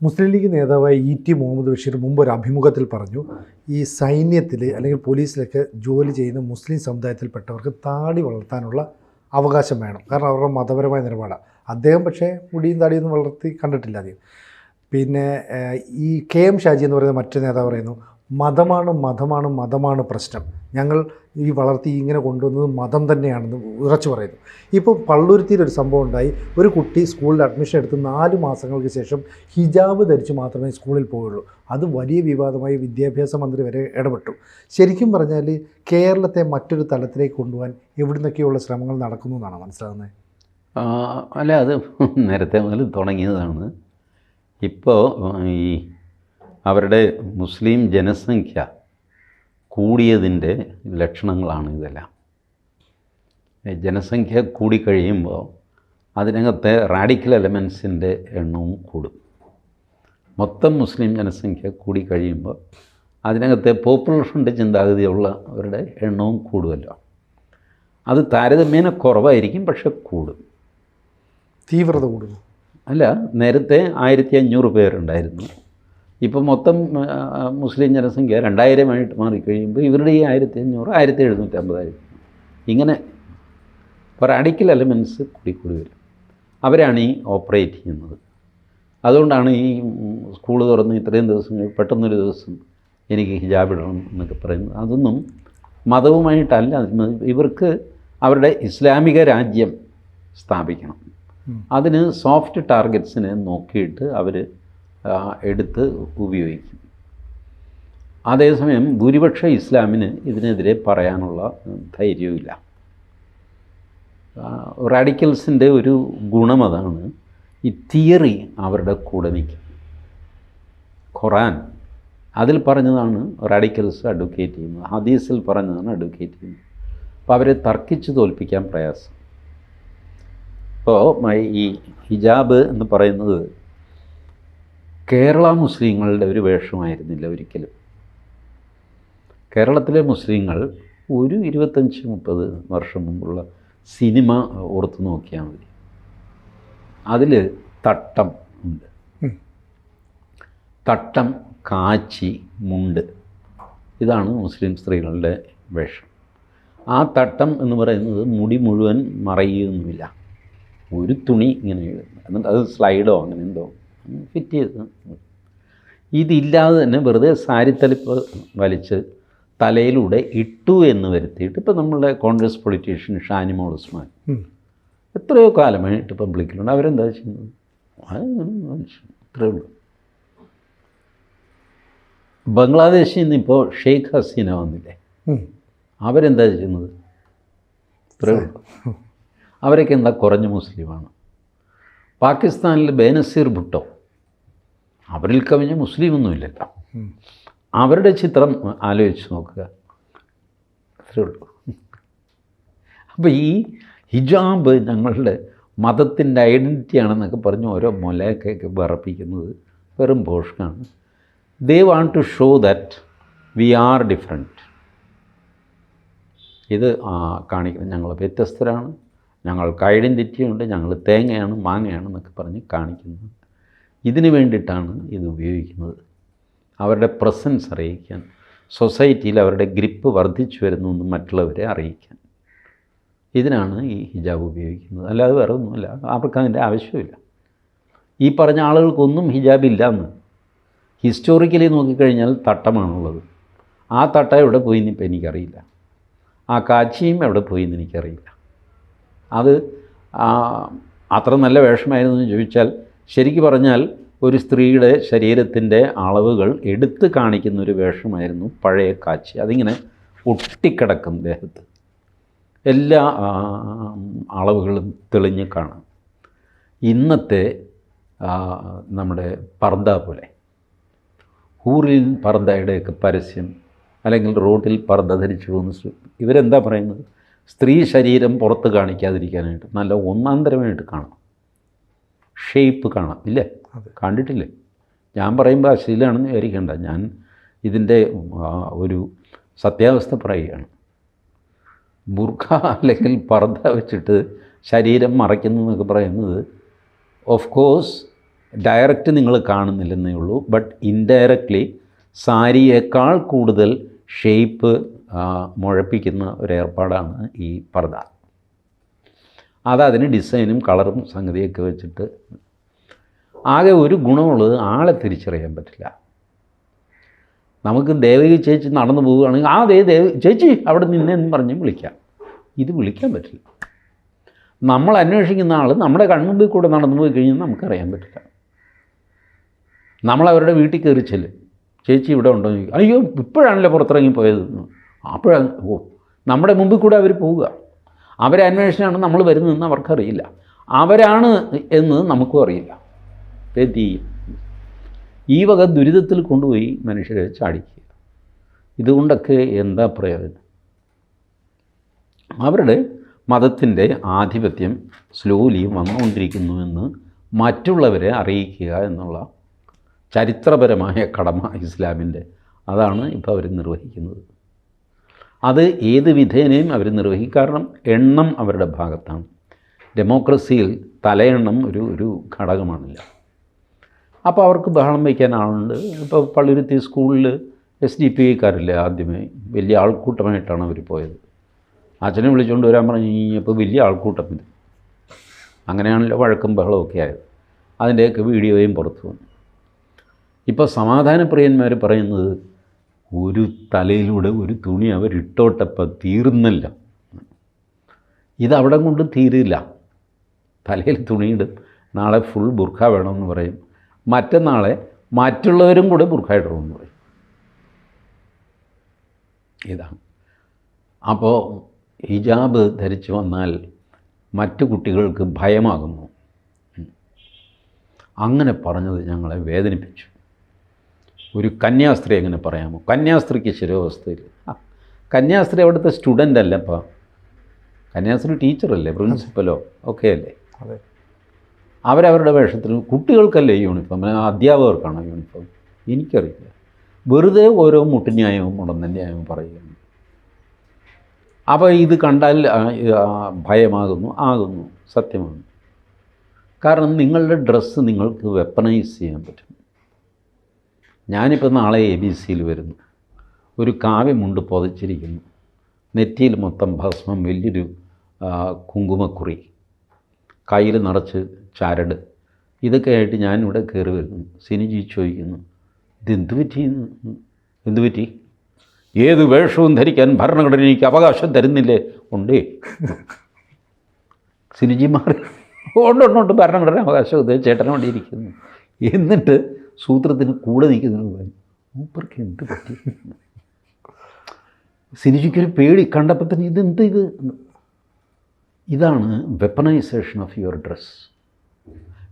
മുസ്ലിം ലീഗ് നേതാവായ E T Muhammad Basheer മുമ്പ് ഒരു അഭിമുഖത്തിൽ പറഞ്ഞു ഈ സൈന്യത്തിൽ അല്ലെങ്കിൽ പോലീസിലൊക്കെ ജോലി ചെയ്യുന്ന മുസ്ലിം സമുദായത്തിൽപ്പെട്ടവർക്ക് താടി വളർത്താനുള്ള അവകാശം വേണം. കാരണം അവരുടെ മതപരമായ നിലപാടാണ് അദ്ദേഹം പക്ഷേ മുടിയും താടിയൊന്നും വളർത്തി കണ്ടിട്ടില്ല അധികം. പിന്നെ ഈ കെ എം ഷാജി എന്ന് പറയുന്ന മറ്റു നേതാവ് പറയുന്നു മതമാണ് മതമാണ് മതമാണ് പ്രശ്നം. ഞങ്ങൾ ഈ വളർത്തി ഇങ്ങനെ കൊണ്ടുവന്നത് മതം തന്നെയാണെന്ന് ഉറച്ചു പറയുന്നു. ഇപ്പോൾ പള്ളുരുത്തിയിൽ ഒരു സംഭവം ഉണ്ടായി. ഒരു കുട്ടി സ്കൂളിൽ അഡ്മിഷൻ എടുത്ത് നാല് മാസങ്ങൾക്ക് ശേഷം ഹിജാബ് ധരിച്ച് മാത്രമേ സ്കൂളിൽ പോവുള്ളൂ അത് വലിയ വിവാദമായി വിദ്യാഭ്യാസ മന്ത്രി വരെ ഇടപെട്ടു. ശരിക്കും പറഞ്ഞാൽ കേരളത്തെ മറ്റൊരു തലത്തിലേക്ക് കൊണ്ടുപോകാൻ എവിടുന്നൊക്കെയുള്ള ശ്രമങ്ങൾ നടക്കുന്നു എന്നാണ് മനസ്സിലാകുന്നത്? അല്ല അത് നേരത്തെ മുതൽ തുടങ്ങിയതാണ്. ഇപ്പോൾ ഈ അവരുടെ മുസ്ലിം ജനസംഖ്യ കൂടിയതിന്റെ ലക്ഷണങ്ങളാണ് ഇതെല്ലാം. ജനസംഖ്യ കൂടിക്കഴിയുമ്പോൾ അതിനകത്തെ റാഡിക്കൽ എലമെൻസിന്റെ എണ്ണവും കൂടും. മൊത്തം മുസ്ലിം ജനസംഖ്യ കൂടിക്കഴിയുമ്പോൾ അതിനകത്തെ പോപ്പുലർ ഫണ്ട് ചിന്താഗതിയുള്ളവരുടെ എണ്ണവും കൂടുമല്ലോ. അത് താരതമ്യേന കുറവായിരിക്കും പക്ഷെ കൂടും. തീവ്രത കൂടും അല്ല നേരത്തെ ആയിരത്തി അഞ്ഞൂറ് പേരുണ്ടായിരുന്നു. ഇപ്പം മൊത്തം മുസ്ലിം ജനസംഖ്യ രണ്ടായിരമായിട്ട് മാറിക്കഴിയുമ്പോൾ ഇവരുടെ ഈ ആയിരത്തി അഞ്ഞൂറ് ആയിരത്തി എഴുന്നൂറ്റമ്പതായിരം ഇങ്ങനെ റാഡിക്കൽ എലമെൻസ് കൂടിക്കൂടി കൂടി വരും. അവരാണ് ഈ ഓപ്പറേറ്റ് ചെയ്യുന്നത്. അതുകൊണ്ടാണ് ഈ സ്കൂൾ തുറന്ന് ഇത്രയും ദിവസങ്ങൾ പെട്ടെന്നൊരു ദിവസം എനിക്ക് ഹിജാബ് ഇടണം എന്നൊക്കെ പറയുന്നത്. അതൊന്നും മതവുമായിട്ടല്ല. ഇവർക്ക് അവരുടെ ഇസ്ലാമിക രാജ്യം സ്ഥാപിക്കണം. അതിന് സോഫ്റ്റ് ടാർഗറ്റ്സിനെ നോക്കിയിട്ട് അവർ എടുത്ത് ഉപയോഗിക്കും. അതേസമയം ഭൂരിപക്ഷ ഇസ്ലാമിന് ഇതിനെതിരെ പറയാനുള്ള ധൈര്യവുമില്ല. റാഡിക്കൽസിന്റെ ഒരു ഗുണം അതാണ്. ഈ തിയറി അവരുടെ കൂടെ നിൽക്കും. ഖുറാൻ അതിൽ പറഞ്ഞതാണ് റാഡിക്കൽസ് അഡ്വക്കേറ്റ് ചെയ്യുന്നത്. ഹദീസിൽ പറഞ്ഞതാണ് അഡ്വക്കേറ്റ് ചെയ്യുന്നത്. അപ്പോൾ അവരെ തർക്കിച്ച് തോൽപ്പിക്കാൻ പ്രയാസം. ഇപ്പോൾ ഈ ഹിജാബ് എന്ന് പറയുന്നത് കേരള മുസ്ലിങ്ങളുടെ ഒരു വേഷമായിരുന്നില്ല ഒരിക്കലും. കേരളത്തിലെ മുസ്ലിങ്ങൾ ഒരു ഇരുപത്തഞ്ച് മുപ്പത് വർഷം മുമ്പുള്ള സിനിമ ഓർത്ത് നോക്കിയാൽ മതി. അതിൽ തട്ടം ഉണ്ട്. തട്ടം കാച്ചി മുണ്ട് ഇതാണ് മുസ്ലിം സ്ത്രീകളുടെ വേഷം. ആ തട്ടം എന്ന് പറയുന്നത് മുടി മുഴുവൻ മറയുകയൊന്നുമില്ല ഒരു തുണി ഇങ്ങനെ. എന്നിട്ട് അത് സ്ലൈഡോ അങ്ങനെ എന്തോ ഫിറ്റ് ചെയ്ത് ഇതില്ലാതെ തന്നെ വെറുതെ സാരിത്തലിപ്പ് വലിച്ച് തലയിലൂടെ ഇട്ടു എന്ന് വരുത്തിയിട്ട് ഇപ്പോൾ നമ്മളുടെ കോൺഗ്രസ് പൊളിറ്റീഷ്യൻ ഷാനിമോൾ ഉസ്മാൻ എത്രയോ കാലമായിട്ട് പബ്ലിക്കിലുണ്ട്. അവരെന്താ ചെയ്യുന്നത്? അത്രേ ഉള്ളൂ. ബംഗ്ലാദേശിൽ നിന്ന് ഇപ്പോൾ ഷെയ്ഖ് ഹസീന വന്നില്ലേ? അവരെന്താ ചെയ്യുന്നത്? ഇത്രേ ഉള്ളൂ. അവരൊക്കെ എന്താ കുറഞ്ഞ മുസ്ലിമാണ്. പാകിസ്ഥാനിൽ ബേനസീർ ഭുട്ടോ. അവരിൽ കവിഞ്ഞ മുസ്ലിമൊന്നുമില്ലല്ലോ. അവരുടെ ചിത്രം ആലോചിച്ച് നോക്കുക. അത്രേ ഉള്ളൂ. അപ്പോൾ ഈ ഹിജാബ് ഞങ്ങളുടെ മതത്തിന്റെ ഐഡന്റിറ്റി ആണെന്നൊക്കെ പറഞ്ഞ് ഓരോ മുലയൊക്കെ വിറപ്പിക്കുന്നത് വെറും പോഷകമാണ് they want to show that we are different ഇത് കാണിക്കുന്നത് ഞങ്ങൾ വ്യത്യസ്തരാണ്. ഞങ്ങൾക്ക് ഐഡന്റിറ്റി ഉണ്ട് ഞങ്ങൾ തേങ്ങയാണ് മാങ്ങയാണ് എന്നൊക്കെ പറഞ്ഞ് കാണിക്കുന്നത് ഇതിന് വേണ്ടിയിട്ടാണ് ഇത് ഉപയോഗിക്കുന്നത്. അവരുടെ പ്രസൻസ് അറിയിക്കാൻ സൊസൈറ്റിയിൽ അവരുടെ ഗ്രിപ്പ് വർദ്ധിച്ചു വരുന്നു എന്ന് മറ്റുള്ളവരെ അറിയിക്കാൻ. ഇതിനാണ് ഈ ഹിജാബ് ഉപയോഗിക്കുന്നത്. അല്ലാതെ വേറെ ഒന്നുമില്ല അവർക്ക് അതിന്റെ ആവശ്യമില്ല. ഈ പറഞ്ഞ ആളുകൾക്കൊന്നും ഹിജാബ് ഇല്ല എന്ന്. ഹിസ്റ്റോറിക്കലി നോക്കിക്കഴിഞ്ഞാൽ തട്ടമാണുള്ളത്. ആ തട്ട എവിടെ പോയി എന്നിപ്പോൾ എനിക്കറിയില്ല. ആ കാച്ചിയും എവിടെ പോയി എന്ന് എനിക്കറിയില്ല. അത് അത്ര നല്ല വേഷമായിരുന്നു എന്ന് ചോദിച്ചാൽ ശരിക്ക് പറഞ്ഞാൽ ഒരു സ്ത്രീയുടെ ശരീരത്തിന്റെ അളവുകൾ എടുത്തു കാണിക്കുന്ന ഒരു വേഷമായിരുന്നു പഴയ കാച്ചി. അതിങ്ങനെ ഒട്ടിക്കിടക്കും ദേഹത്ത്. എല്ലാ അളവുകളും തെളിഞ്ഞ് കാണാം. ഇന്നത്തെ നമ്മുടെ പർദ്ദ പോലെ. ഹൂറിൽ പർദ്ദയുടെയൊക്കെ പരസ്യം അല്ലെങ്കിൽ റോഡിൽ പർദ്ദ ധരിച്ചു പോകുന്ന ഇവരെന്താ പറയുന്നത്? സ്ത്രീ ശരീരം പുറത്ത് കാണിക്കാതിരിക്കാനായിട്ട് നല്ല ഒന്നാന്തരമായിട്ട് കാണാം ഷേപ്പ് കാണാം ഇല്ലേ. കണ്ടിട്ടില്ലേ? ഞാൻ പറയുമ്പോൾ അശ്ലീലാണെന്ന് വിചാരിക്കേണ്ട. ഞാൻ ഇതിന്റെ ഒരു സത്യാവസ്ഥ പറയുകയാണ്. ബുർഖ അല്ലെങ്കിൽ പർദ്ദ വെച്ചിട്ട് ശരീരം മറയ്ക്കുന്നു എന്നൊക്കെ പറയുന്നത് ഓഫ് കോഴ്സ് ഡയറക്റ്റ് നിങ്ങൾ കാണുന്നില്ലെന്നേ ഉള്ളൂ. ബട്ട് ഇൻഡയറക്റ്റ്ലി സാരിയേക്കാൾ കൂടുതൽ ഷേപ്പ് മുഴപ്പിക്കുന്ന ഒരു ഏർപ്പാടാണ് ഈ പർദ്ദ. അത് അതിന് ഡിസൈനും കളറും സംഗതിയൊക്കെ വെച്ചിട്ട് ആകെ ഒരു ഗുണമുള്ളത് ആളെ തിരിച്ചറിയാൻ പറ്റില്ല. നമുക്ക് ദേവകി ചേച്ചി നടന്നു പോവുകയാണെങ്കിൽ ആ ദേ ദേവ ചേച്ചി അവിടെ നിന്നെന്ന് പറഞ്ഞ് വിളിക്കാം. ഇത് വിളിക്കാൻ പറ്റില്ല. നമ്മൾ അന്വേഷിക്കുന്ന ആൾ നമ്മുടെ കൺമുമ്പിൽ കൂടെ നടന്നു പോയി കഴിഞ്ഞാൽ നമുക്കറിയാൻ പറ്റില്ല. നമ്മൾ അവരുടെ വീട്ടിൽ കയറി ചെല്ലും. ചേച്ചി ഇവിടെ ഉണ്ടോ അയ്യോ ഇപ്പോഴാണല്ലോ പുറത്തിറങ്ങി പോയത്? അപ്പോഴാണ് ഓ നമ്മുടെ മുമ്പിൽ കൂടെ അവർ പോവുക. അവരെ അന്വേഷണമാണ് നമ്മൾ വരുന്നതെന്ന് അവർക്കറിയില്ല. അവരാണ് എന്ന് നമുക്കും അറിയില്ല. ചെയ്യും ഈ വക ദുരിതത്തിൽ കൊണ്ടുപോയി മനുഷ്യരെ ചാടിക്കുക. ഇതുകൊണ്ടൊക്കെ എന്താ പ്രയോജനം? അവരുടെ മതത്തിന്റെ ആധിപത്യം സ്ലോലി വന്നുകൊണ്ടിരിക്കുന്നുവെന്ന് മറ്റുള്ളവരെ അറിയിക്കുക എന്നുള്ള ചരിത്രപരമായ കടമ ഇസ്ലാമിന്റെ. അതാണ് ഇപ്പോൾ അവർ നിർവഹിക്കുന്നത്. അത് ഏത് വിധേനയും അവർ നിർവഹിക്കും. എണ്ണം അവരുടെ ഭാഗത്താണ്. ഡെമോക്രസിയിൽ തലയെണ്ണം ഒരു ഒരു ഘടകമാണില്ല. അപ്പോൾ അവർക്ക് ബഹളം വയ്ക്കാൻ ആളുണ്ട്. ഇപ്പോൾ പള്ളിരുത്തി സ്കൂളിൽ എസ് ഡി പി ഐക്കാരില്ലേ ആദ്യമേ? വലിയ ആൾക്കൂട്ടമായിട്ടാണ് അവർ പോയത്. അച്ഛനെ വിളിച്ചുകൊണ്ട് വരാൻ പറഞ്ഞു കഴിഞ്ഞപ്പോൾ വലിയ ആൾക്കൂട്ടം ഇത്. അങ്ങനെയാണല്ലോ വഴക്കും ബഹളമൊക്കെ ആയത്. അതിന്റെയൊക്കെ വീഡിയോയും പുറത്തു വന്നു. ഇപ്പോൾ സമാധാനപ്രിയന്മാർ പറയുന്നത് ഒരു തലയിലൂടെ ഒരു തുണി അവരിട്ടോട്ടപ്പോൾ തീർന്നില്ല ഇതവിടെ കൊണ്ട് തീരില്ല. തലയിൽ തുണിയിടും. നാളെ ഫുൾ ബുർഖ വേണമെന്ന് പറയും. മറ്റന്നാളെ മറ്റുള്ളവരും കൂടെ ബുർഖ ഇടണമെന്ന് പറയും. ഇതാണ് അപ്പോൾ ഹിജാബ് ധരിച്ചു വന്നാൽ മറ്റു കുട്ടികൾക്ക് ഭയമാകുന്നു. അങ്ങനെ പറഞ്ഞത് ഞങ്ങളെ വേദനിപ്പിച്ചു. ഒരു കന്യാസ്ത്രീ എങ്ങനെ പറയാമോ? കന്യാസ്ത്രീക്ക് ശിരോവസ്ഥയിൽ ആ, കന്യാസ്ത്രീ അവിടുത്തെ സ്റ്റുഡന്റ് അല്ല അപ്പോൾ കന്യാസ്ത്രീ ടീച്ചറല്ലേ പ്രിൻസിപ്പലോ ഒക്കെ അല്ലേ അതെ. അവരവരുടെ വേഷത്തിൽ കുട്ടികൾക്കല്ലേ യൂണിഫോം അധ്യാപകർക്കാണോ യൂണിഫോം എനിക്കറിയില്ല. വെറുതെ ഓരോ മുട്ടുന്യായവും മുടന്തന്യായവും പറയുകയാണ് അപ്പോൾ ഇത് കണ്ടാൽ ഭയമാകുന്നു ആകുന്നു സത്യമാണ്. കാരണം നിങ്ങളുടെ ഡ്രസ്സ് നിങ്ങൾക്ക് വെപ്പനൈസ് ചെയ്യാൻ പറ്റും. ഞാനിപ്പോൾ നാളെ എ ബി സിയിൽ വരുന്നു. ഒരു കാവ്യമുണ്ട് പൊതച്ചിരിക്കുന്നു. നെറ്റിയിൽ മൊത്തം ഭസ്മം വലിയൊരു കുങ്കുമക്കുറി. കയ്യിൽ നിറച്ച് ചരട്. ഇതൊക്കെ ആയിട്ട് ഞാനിവിടെ കയറി വരുന്നു. സിനിജി ചോദിക്കുന്നു ഇതെന്തു പറ്റി? എന്തു പറ്റി? ഏത് വേഷവും ധരിക്കാൻ ഭരണഘടന എനിക്ക് അവകാശം തരുന്നില്ലേ? ഉണ്ടേ. സിനിജി മാറി ഉണ്ട് ഉണ്ട് ഉണ്ട് ഭരണഘടന അവകാശം ഇരിക്കുന്നു. എന്നിട്ട് സൂത്രത്തിന് കൂടെ നിൽക്കുന്നതിന് പറഞ്ഞു മൂപ്പർക്ക് എന്ത് പറ്റി? സിനിജിക്കൊരു പേടി. കണ്ടപ്പോൾ തന്നെ ഇതെന്ത് ഇത്? ഇതാണ് weaponization of your dress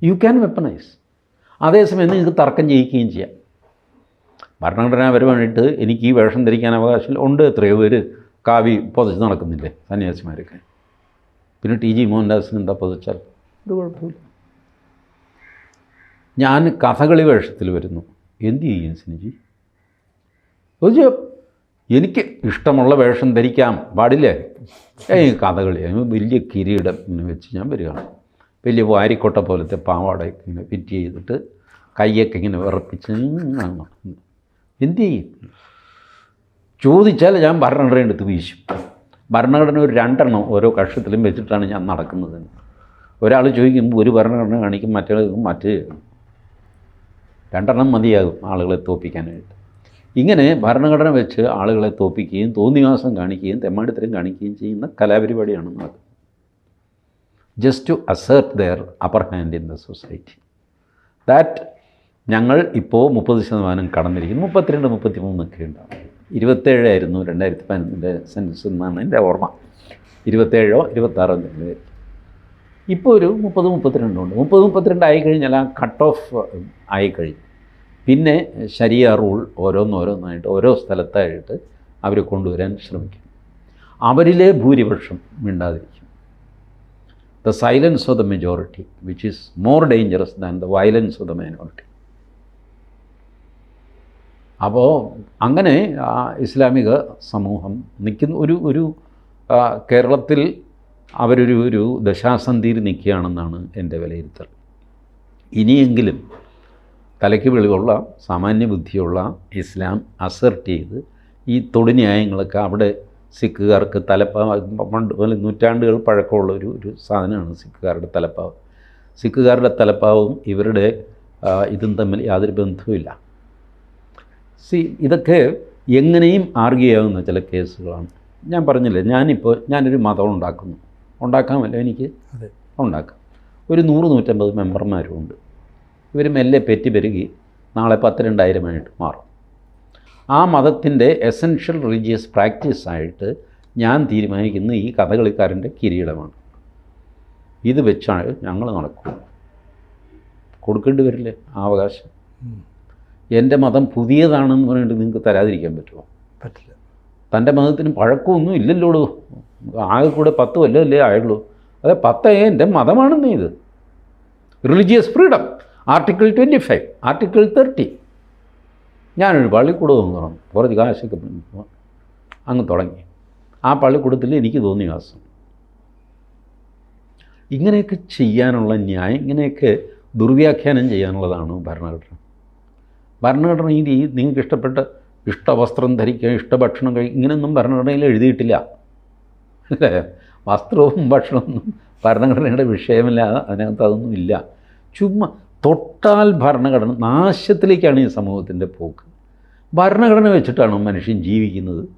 you can weaponize അതേസമയം നിങ്ങൾക്ക് തർക്കം ചെയ്യിക്കുകയും ചെയ്യാം. ഭരണഘടനാപരമായിട്ട് എനിക്ക് ഈ വേഷം ധരിക്കാൻ അവകാശം ഉണ്ട് എത്രയോ പേര് കാവി പൊതച്ച് നടക്കുന്നില്ലേ? സന്യാസിമാരൊക്കെ. പിന്നെ ടി ജി മോഹൻദാസിന് എന്താ പൊതച്ചാൽ? ഒരു കുഴപ്പമില്ല. ഞാൻ കഥകളി വേഷത്തിൽ വരുന്നു. എന്ത് ചെയ്യും സിനിജി? ഒരു എനിക്ക് ഇഷ്ടമുള്ള വേഷം ധരിക്കാം. പാടില്ലേ? ഏയ് കഥകളി. വലിയ കിരീടം ഇങ്ങനെ വെച്ച് ഞാൻ വരികയാണ്. വലിയ വാരിക്കോട്ട പോലത്തെ പാവാടയൊക്കെ ഇങ്ങനെ ഫിറ്റ് ചെയ്തിട്ട് കൈയൊക്കെ ഇങ്ങനെ വിറപ്പിച്ച്. എന്ത് ചെയ്യും? ചോദിച്ചാൽ ഞാൻ ഭരണഘടന എടുത്ത് വീശും. ഭരണഘടന ഒരു രണ്ടെണ്ണം ഓരോ കക്ഷത്തിലും വെച്ചിട്ടാണ് ഞാൻ നടക്കുന്നത്. ഒരാൾ ചോദിക്കുമ്പോൾ ഒരു ഭരണഘടന കാണിക്കും മറ്റേ മറ്റേ രണ്ടെണ്ണം മതിയാകും ആളുകളെ തോപ്പിക്കാനായിട്ട്. ഇങ്ങനെ ഭരണഘടന വെച്ച് ആളുകളെ തോപ്പിക്കുകയും തോന്നിവാസം കാണിക്കുകയും തെമ്മാടിത്തരം കാണിക്കുകയും ചെയ്യുന്ന കലാപരിപാടിയാണ് അത് just to assert their upper hand in the society that ഞങ്ങൾ ഇപ്പോൾ മുപ്പത് ശതമാനം കടന്നിരിക്കുന്നു. മുപ്പത്തിരണ്ട് മുപ്പത്തി മൂന്നൊക്കെ ഉണ്ടാവും ഇരുപത്തേഴായിരുന്നു രണ്ടായിരത്തി പതിനൊന്നിന്റെ സെൻസസ് എന്നാണ് എന്റെ ഓർമ്മ. ഇരുപത്തേഴോ ഇരുപത്താറോ എന്തെങ്കിലും ഇപ്പോൾ ഒരു മുപ്പത് മുപ്പത്തിരണ്ടുണ്ട് മുപ്പത് മുപ്പത്തിരണ്ട് ആയി കഴിഞ്ഞാൽ ആ കട്ട് ഓഫ് ആയിക്കഴിഞ്ഞു പിന്നെ ശരിയ റൂൾ ഓരോന്നോരോന്നായിട്ട് ഓരോ സ്ഥലത്തായിട്ട് അവർ കൊണ്ടുവരാൻ ശ്രമിക്കും. അവരിലെ ഭൂരിപക്ഷം മിണ്ടാതിരിക്കും. The silence of the majority which is more dangerous than the violence of the minority അപ്പോൾ അങ്ങനെ ഇസ്ലാമിക സമൂഹം നിൽക്കുന്ന ഒരു ഒരു കേരളത്തിൽ അവരൊരു ഒരു ദശാസന്ധിയിൽ നിൽക്കുകയാണെന്നാണ് എന്റെ വിലയിരുത്തൽ. ഇനിയെങ്കിലും തലയ്ക്ക് വെളിവുള്ള സാമാന്യ ബുദ്ധിയുള്ള ഇസ്ലാം അസർട്ട് ചെയ്ത് ഈ തൊടുന്യായങ്ങളൊക്കെ അവിടെ സിഖുകാർക്ക് തലപ്പാവ് പണ്ട് നൂറ്റാണ്ടുകൾ പഴക്കമുള്ള ഒരു ഒരു സാധനമാണ് സിഖുകാരുടെ തലപ്പാവ്. സിഖുകാരുടെ തലപ്പാവും ഇവരുടെ ഇതും തമ്മിൽ യാതൊരു ബന്ധവുമില്ല. സി ഇതൊക്കെ എങ്ങനെയും ആർഗ്യയാവുന്ന ചില കേസുകളാണ്. ഞാൻ പറഞ്ഞില്ലേ ഞാനിപ്പോൾ ഞാനൊരു മതം ഉണ്ടാക്കുന്നു. ഉണ്ടാക്കാമല്ലോ എനിക്ക് അതെ. ഉണ്ടാക്കാം. ഒരു നൂറ് നൂറ്റമ്പത് മെമ്പർമാരും ഉണ്ട് ഇവർ മെല്ലെ പെറ്റി പെരുകി നാളെ പത്ത് രണ്ടായിരമായിട്ട് മാറും. ആ മതത്തിന്റെ എസെൻഷ്യൽ റിലീജിയസ് പ്രാക്ടീസായിട്ട് ഞാൻ തീരുമാനിക്കുന്ന ഈ കഥകളിക്കാരന്റെ കിരീടമാണ്. ഇത് വെച്ചാണ് ഞങ്ങൾ നടക്കും കൊടുക്കേണ്ടി വരില്ലേ? ആ അവകാശം എന്റെ മതം പുതിയതാണെന്ന് പറഞ്ഞിട്ട് നിങ്ങൾക്ക് തരാതിരിക്കാൻ പറ്റുമോ? പറ്റില്ല. തന്റെ മതത്തിന് പഴക്കമൊന്നും ഇല്ലല്ലോടൂ? ആകെ കൂടെ പത്ത് കൊല്ലമല്ലേ ആയുള്ളൂ. അതെ പത്ത് എന്റെ നീ ഇത്. Religious freedom article twenty five article thirty ഞാനൊരു പള്ളിക്കൂടം തുടങ്ങും കുറച്ച് കാശൊക്കെ അങ്ങ് തുടങ്ങി. ആ പള്ളിക്കൂടത്തിൽ എനിക്ക് തോന്നി വാസം. ഇങ്ങനെയൊക്കെ ചെയ്യാനുള്ള ന്യായം ഇങ്ങനെയൊക്കെ ദുർവ്യാഖ്യാനം ചെയ്യാനുള്ളതാണ് ഭരണഘടന. ഭരണഘടന ഈ നിങ്ങൾക്ക് ഇഷ്ടപ്പെട്ട ഇഷ്ടവസ്ത്രം ധരിക്കുക ഇഷ്ടഭക്ഷണം കഴിക്കുക ഇങ്ങനെയൊന്നും ഭരണഘടനയിൽ എഴുതിയിട്ടില്ല. അല്ലേ? വസ്ത്രവും ഭക്ഷണമൊന്നും ഭരണഘടനയുടെ വിഷയമല്ല അതിനകത്ത് അതൊന്നും ഇല്ല. ചുമ്മാ തൊട്ടാൽ ഭരണഘടന നാശത്തിലേക്കാണ് ഈ സമൂഹത്തിന്റെ പോക്ക്. ഭരണഘടന വെച്ചിട്ടാണ് മനുഷ്യൻ ജീവിക്കുന്നത്.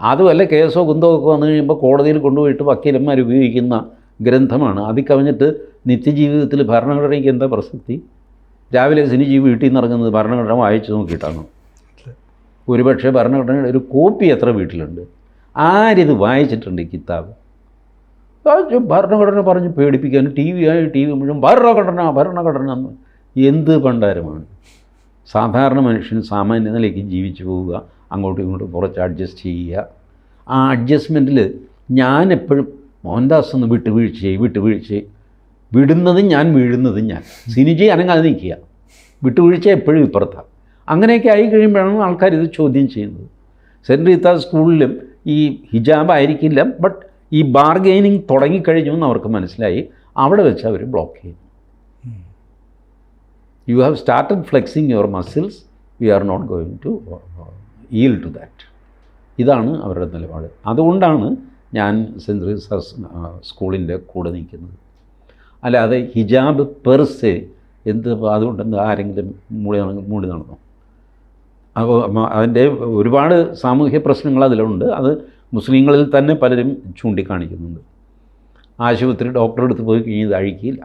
അതുമല്ല കേസോ കുന്തോ ഒക്കെ വന്നു കഴിയുമ്പോൾ കോടതിയിൽ കൊണ്ടുപോയിട്ട് വക്കീലന്മാർ ഉപയോഗിക്കുന്ന ഗ്രന്ഥമാണ്. അതിൽ കവിഞ്ഞിട്ട് നിത്യജീവിതത്തിൽ ഭരണഘടനയ്ക്ക് എന്താ പ്രസക്തി? രാവിലെ സിനിജി വീട്ടിൽ നിന്ന് ഇറങ്ങുന്നത് ഭരണഘടന വായിച്ചു നോക്കിയിട്ടാണ്? ഒരുപക്ഷെ ഭരണഘടനയുടെ ഒരു കോപ്പി എത്ര വീട്ടിലുണ്ട്. ആരിത് വായിച്ചിട്ടുണ്ട് ഈ കിതാബ്? ഭരണഘടന പറഞ്ഞ് പേടിപ്പിക്കാൻ ടി വി ആയി ടി വി മുഴുവൻ ഭരണഘടന ഭരണഘടന എന്ന് എന്ത് പണ്ടാരമാണ്? സാധാരണ മനുഷ്യൻ സാമാന്യ നിലയ്ക്ക് ജീവിച്ചു പോവുക അങ്ങോട്ടും ഇങ്ങോട്ടും കുറച്ച് അഡ്ജസ്റ്റ് ചെയ്യുക. ആ അഡ്ജസ്റ്റ്മെന്റിൽ ഞാൻ എപ്പോഴും മോഹൻദാസ് ഒന്ന് വിട്ടുവീഴ്ചയായി ചെയ്യും വിട്ടുവീഴ്ച ചെയ്യും. വിടുന്നതും ഞാൻ വീഴുന്നത് ഞാൻ. സിനിജി അനങ്ങാതെ നിൽക്കുക. വിട്ടുവീഴ്ച എപ്പോഴും ഇപ്പുറത്താണ് അങ്ങനെയൊക്കെ ആയി കഴിയുമ്പോഴാണ് ആൾക്കാർ ഇത് ചോദ്യം ചെയ്യുന്നത്. സെന്റ് റീത്ത സ്കൂളിലും ഈ ഹിജാബ് ആയിരിക്കില്ല ബട്ട് ഈ ബാർഗെയിനിങ് തുടങ്ങിക്കഴിഞ്ഞു എന്ന് അവർക്ക് മനസ്സിലായി. അവിടെ വെച്ച് അവർ ബ്ലോക്ക് ചെയ്യും you have started flexing your muscles we are not going to yield to that ഇതാണ് അവരുടെ നിലപാട്. അതുകൊണ്ടാണ് ഞാൻ സെന്റ് റിസർച്ച് സ്കൂളിന്റെ കൂടെ നിൽക്കുന്നത്. അല്ലാതെ ഹിജാബ് പെർസെ എന്ത് അതുകൊണ്ടെന്ത് ആരെങ്കിലും മൂടി മൂടി നടന്നു? അപ്പോൾ അതിന്റെ ഒരുപാട് സാമൂഹ്യ പ്രശ്നങ്ങൾ അതിലുണ്ട്. അത് മുസ്ലിങ്ങളിൽ തന്നെ പലരും ചൂണ്ടിക്കാണിക്കുന്നുണ്ട്. ആശുപത്രി ഡോക്ടറെ അടുത്ത് പോയി കഴിഞ്ഞാൽ ഇത് അഴിക്കില്ല.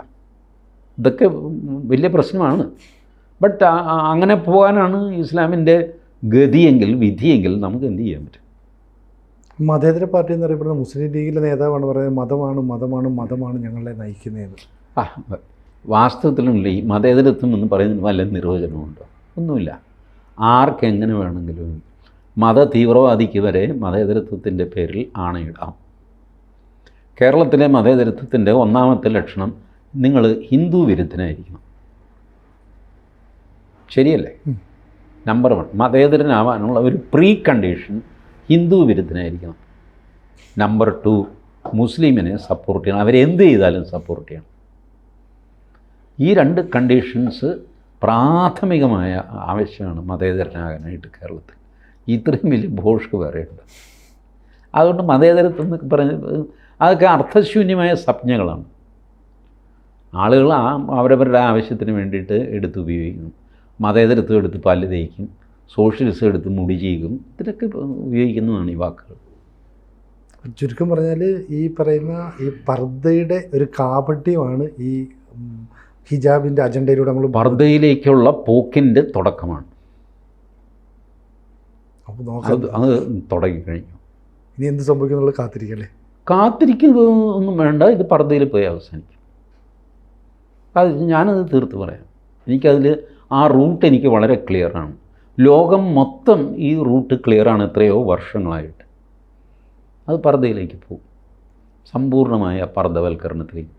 ഇതൊക്കെ വലിയ പ്രശ്നമാണ്. ബട്ട് അങ്ങനെ പോകാനാണ് ഇസ്ലാമിന്റെ ഗതിയെങ്കിൽ വിധിയെങ്കിൽ നമുക്ക് എന്ത് ചെയ്യാൻ പറ്റും? മതേതര പാർട്ടി എന്ന് പറയുമ്പോൾ മുസ്ലിം ലീഗിലെ നേതാവാണ് പറയുന്നത് മതമാണ് മതമാണ് മതമാണ് ഞങ്ങളെ നയിക്കുന്നതെന്ന്. ആ വാസ്തവത്തിലുള്ള ഈ മതേതരത്വം എന്ന് പറയുന്നതിന് വല്ല നിർവചനമുണ്ടോ ഒന്നുമില്ല. ആർക്കെങ്ങനെ വേണമെങ്കിലും മത തീവ്രവാദിക്ക് വരെ മതേതരത്വത്തിന്റെ പേരിൽ ആണയിടാം. കേരളത്തിലെ മതേതരത്വത്തിന്റെ ഒന്നാമത്തെ ലക്ഷണം നിങ്ങൾ ഹിന്ദു വിരുദ്ധനായിരിക്കണം. ശരിയല്ലേ? നമ്പർ വൺ മതേതരനാവാനുള്ള ഒരു പ്രീ കണ്ടീഷൻ ഹിന്ദു വിരുദ്ധനായിരിക്കണം. നമ്പർ ടു മുസ്ലിമിനെ സപ്പോർട്ട് ചെയ്യണം. അവരെന്ത് ചെയ്താലും സപ്പോർട്ട് ചെയ്യണം. ഈ രണ്ട് കണ്ടീഷൻസ് പ്രാഥമികമായ ആവശ്യമാണ് മതേതരനാകാനായിട്ട് കേരളത്തിൽ. ഇത്രയും വലിയ ഭോഷ്ക്ക് വേറെയുണ്ട് അതുകൊണ്ട് മതേതരത്വം എന്നൊക്കെ പറഞ്ഞത് അതൊക്കെ അർത്ഥശൂന്യമായ സ്വപ്നങ്ങളാണ് ആളുകൾ ആ അവരവരുടെ ആവശ്യത്തിന് വേണ്ടിയിട്ട് എടുത്ത് ഉപയോഗിക്കും. മതേതരത്വം എടുത്ത് പല്ല് തേക്കും. സോഷ്യലിസം എടുത്ത് മുടി ചെയ്യും ഇതിനൊക്കെ ഉപയോഗിക്കുന്നതാണ് ഈ വാക്കുകൾ. ചുരുക്കം പറഞ്ഞാൽ ഈ പറയുന്ന ഈ പർദ്ദയുടെ ഒരു കാപട്യമാണ് ഈ ഹിജാബിന്റെ അജണ്ടയിലൂടെ നമ്മൾ പർദ്ദയിലേക്കുള്ള പോക്കിന്റെ തുടക്കമാണ്. അപ്പോൾ നോക്കാം അത് അത് തുടങ്ങിക്കഴിഞ്ഞു. ഇനി എന്ത് സംഭവിക്കുന്നുള്ള കാത്തിരിക്കല്ലേ? കാത്തിരിക്കുന്നത് ഒന്നും വേണ്ട ഇത് പർദ്ദയിൽ പോയി അവസാനിക്കും. അത് ഞാനത് തീർത്ത് പറയാം. എനിക്കതിൽ ആ റൂട്ട് എനിക്ക് വളരെ ക്ലിയറാണ് ലോകം മൊത്തം ഈ റൂട്ട് ക്ലിയറാണ് എത്രയോ വർഷങ്ങളായിട്ട്. അത് പർദ്ദയിലേക്ക് പോകും. സമ്പൂർണമായ പർദ്ദവൽക്കരണത്തിലേക്ക്